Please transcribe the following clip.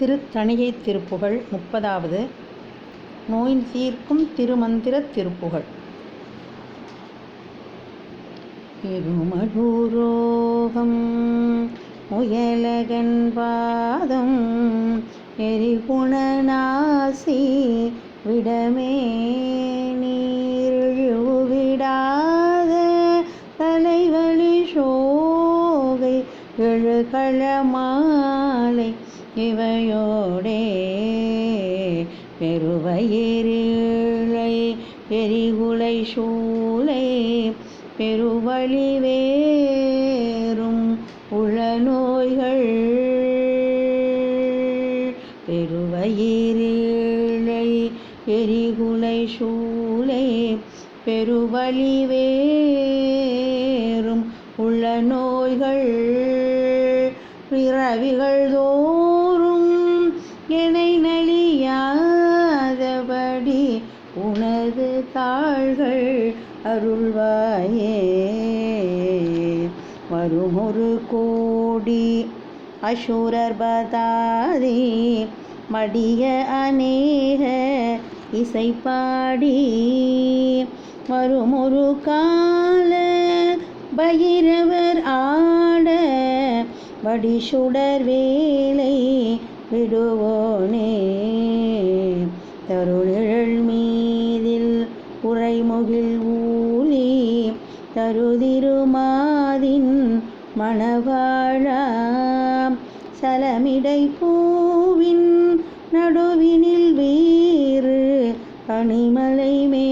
திருத்தணிகை திருப்புகழ் முப்பதாவது. நோய் தீர்க்கும் திருமந்திரத் திருப்புகழ். இருமடூரோகம் முயலகன் பாதம் எரிகுணநாசி விடமே. எழுகள மாலை இவையோடே பெருவயிரிழை பெரிகுலை சூளை பெருவழி வேறும் உளநோய்கள் பெருவயிரிழை எரிகுலை சூளை பெருவழி வேறும் உள்ள நோய்கள் பிறவிகள் தோறும் எனை நலியாதபடி உனது தாள்கள் அருள்வாயே. வரும் ஒரு கோடி அசூரர் பதாதி மடிய அநேக இசைப்பாடி. வரும் ஒரு கால பைரவர் வடிசுடர் வேலை விடுவோனே. தருணிழல் மீதில் உரைமுகில் ஊலி தருதிருமாதின் மணவாழா சலமிடை பூவின் நடுவினில் வீறு பனிமலை மே